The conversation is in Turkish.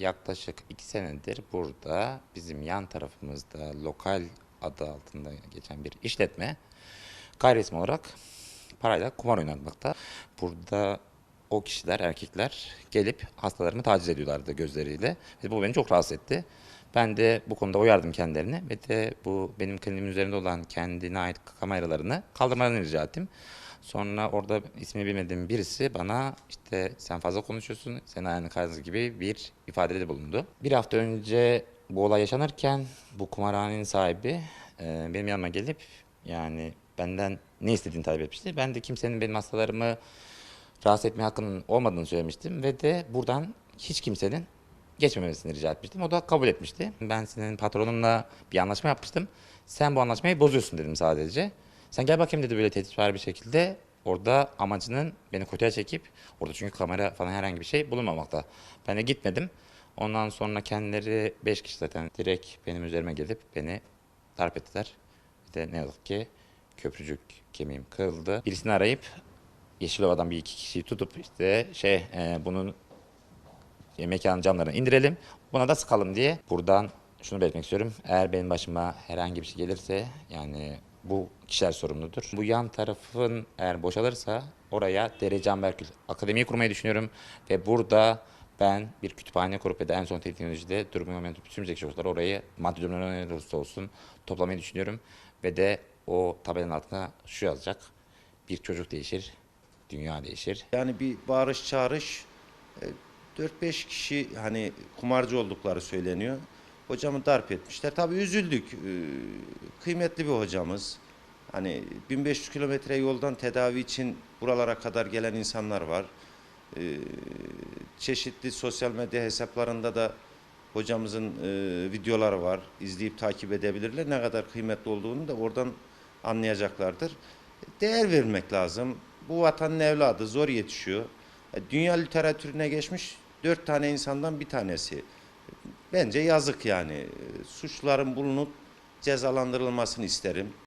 yaklaşık iki senedir burada bizim yan tarafımızda lokal adı altında geçen bir işletme gayri olarak parayla kumar oynanmakta. Burada o kişiler, erkekler gelip hastalarımı taciz ediyorlardı gözleriyle. Ve bu beni çok rahatsız etti. Ben de bu konuda uyardım kendilerini ve de bu benim kliniğimin üzerinde olan kendine ait kameralarını kaldırmalarını rica ettim. Sonra orada ismini bilmediğim birisi bana işte sen fazla konuşuyorsun, sen ayağını kaydınız gibi bir ifadede bulundu. Bir hafta önce bu olay yaşanırken bu kumarhanenin sahibi e, benim yanıma gelip yani benden ne istediğini talep etmişti. Ben de kimsenin benim hastalarımı rahatsız etme hakkının olmadığını söylemiştim ve de buradan hiç kimsenin geçmemesini rica etmiştim. O da kabul etmişti. Ben senin patronunla bir anlaşma yapmıştım. Sen bu anlaşmayı bozuyorsun dedim sadece. Sen gel bakayım dedi böyle tehditvari bir şekilde. Orada amacının beni kutuya çekip, orada çünkü kamera falan herhangi bir şey bulunmamakta. Ben de gitmedim. Ondan sonra kendileri 5 kişi zaten direkt benim üzerime gelip beni darp ettiler. Bir de ne yazık ki köprücük kemiğim kırıldı. Birisini arayıp Yeşilova'dan bir iki kişiyi tutup işte şey e, bunun e, mekanın camlarını indirelim. Buna da sıkalım diye. Buradan şunu belirtmek istiyorum. Eğer benim başıma herhangi bir şey gelirse yani bu kişiler sorumludur. Bu yan tarafın eğer boşalırsa oraya Dere Canberkül Akademiyi kurmayı düşünüyorum. Ve burada ben bir kütüphane kurup ve de en son teknolojide durumu momentum sürmeyecek çocuklar orayı maddi durumları ne olursa olsun toplamayı düşünüyorum. Ve de o tabelanın altına şu yazacak. Bir çocuk değişir, dünya değişir. Yani bir bağırış çağırış e, 4-5 kişi hani kumarcı oldukları söyleniyor. Hocamı darp etmişler. Tabii üzüldük. Ee, Kıymetli bir hocamız. Hani 1500 kilometre yoldan tedavi için buralara kadar gelen insanlar var. Ee, Çeşitli sosyal medya hesaplarında da hocamızın e, videoları var. İzleyip takip edebilirler. Ne kadar kıymetli olduğunu da oradan anlayacaklardır. Değer vermek lazım. Bu vatanın evladı zor yetişiyor. E, Dünya literatürüne geçmiş dört tane insandan bir tanesi. Bence yazık yani. Suçların bulunup cezalandırılmasını isterim.